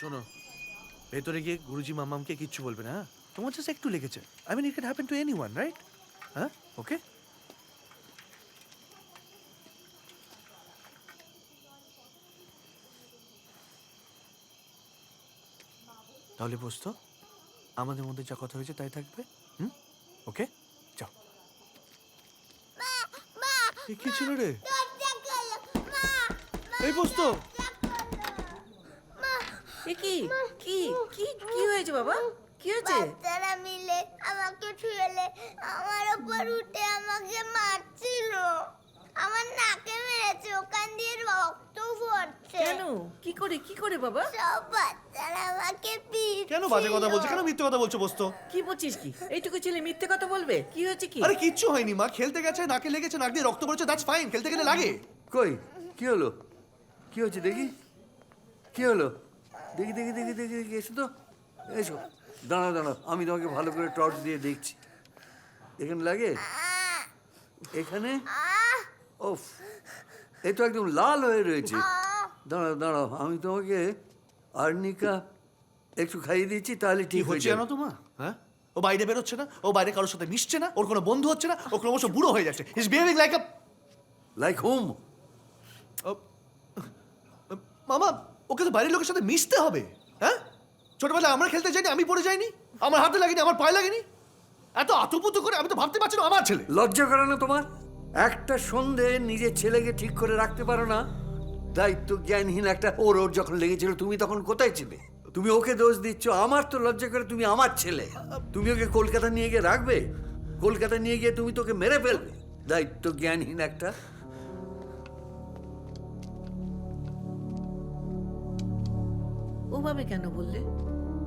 শোনো ভেতরে গিয়ে গুরুজি মামামকে কিচ্ছু বলবে না হ্যাঁ? তোমার জাস্ট একটু লেগেছে। I mean it can happen to anyone right হ্যাঁ? ওকে তাহলে বসতো। আমাদের মধ্যে যা কথা হয়েছে তাই থাকবে হুম? ওকে যাও। কি ছিল রে? এই বসতো। এ কি? কি? কি? কি হয়েছে বাবা? কি হয়েছে? বাচ্চারা মিলে আমাকে ছুঁয়েলে আমার ওপর উঠে আমাকে মারছিল। আমার নাকে মেরেছে ওখান দিয়ে রক্ত পড়ছে। কেন? কি করে? কি করে বাবা? সব বাচ্চারা আমাকে পিট কেন বাজে কথা বলছো কেন মিথ্যে কথা বলছো বসতো? কি বলছিস কি? এইটুকু ছেলে মিথ্যে কথা বলবে? কি হয়েছে কি? আরে কিচ্ছু হয়নি মা। খেলতে গেছে নাকে লেগেছে নাক দিয়ে রক্ত পড়েছে দ্যাটস ফাইন খেলতে গেলে লাগে। কই? কি হলো? কি হচ্ছে দেখি? কি হলো? দেখি দেখি দেখি দেখি দেখি এসো তো। এসো। দাঁড়া দাঁড়া আমি তোমাকে ভালো করে টর্চ দিয়ে দেখছি। এখানে লাগে? এখানে? ওফ এ তো একদম লাল হয়ে রয়েছে। দাঁড়াও দাঁড়াও আমি তোমাকে আর্নিকা একটু খাইয়ে দিচ্ছি তাহলে ঠিক হয়ে যাবে। জানো তো মা? হ্যাঁ? ও বাইরে বেরোচ্ছে না ও বাইরে কারোর সাথে মিশছে না ওর কোনো বন্ধু হচ্ছে না ও ক্রমশ বুড়ো হয়ে যাচ্ছে। Is behaving like a like home মামা ওকে তো বাইরের লোকের সাথে মিশতে হবে হ্যাঁ? ছোটবেলায় আমরা খেলতে যাইনি, আমি পড়ে যাইনি, আমার হাতে লাগেনি, আমার পায়ে লাগেনি। এত আতুপুতু করে আমি তো ভাবতে পারছি না আমার ছেলে। লজ্জা করে না তোমার? একটা সন্ধে নিজের ছেলেকে ঠিক করে রাখতে পারো না। দায়িত্ব জ্ঞানহীন একটা ওর ওর যখন লেগেছিল, তুমি তখন কোথায় ছিলে? তুমি ওকে দোষ দিচ্ছ, আমার তো লজ্জা করে তুমি আমার ছেলে। তুমি ওকে কলকাতা নিয়ে গিয়ে রাখবে? কলকাতা নিয়ে গিয়ে তুমি তোকে মেরে ফেলবে? দায়িত্ব জ্ঞানহীন একটা ওভাবে কেন বললে?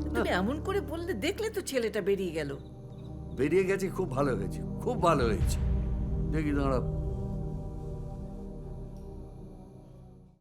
তুমি এমন করে বললে দেখলে তো ছেলেটা বেরিয়ে গেল। বেরিয়ে গেছে খুব ভালো হয়েছে খুব ভালো হয়েছে। দেখি দাঁড়া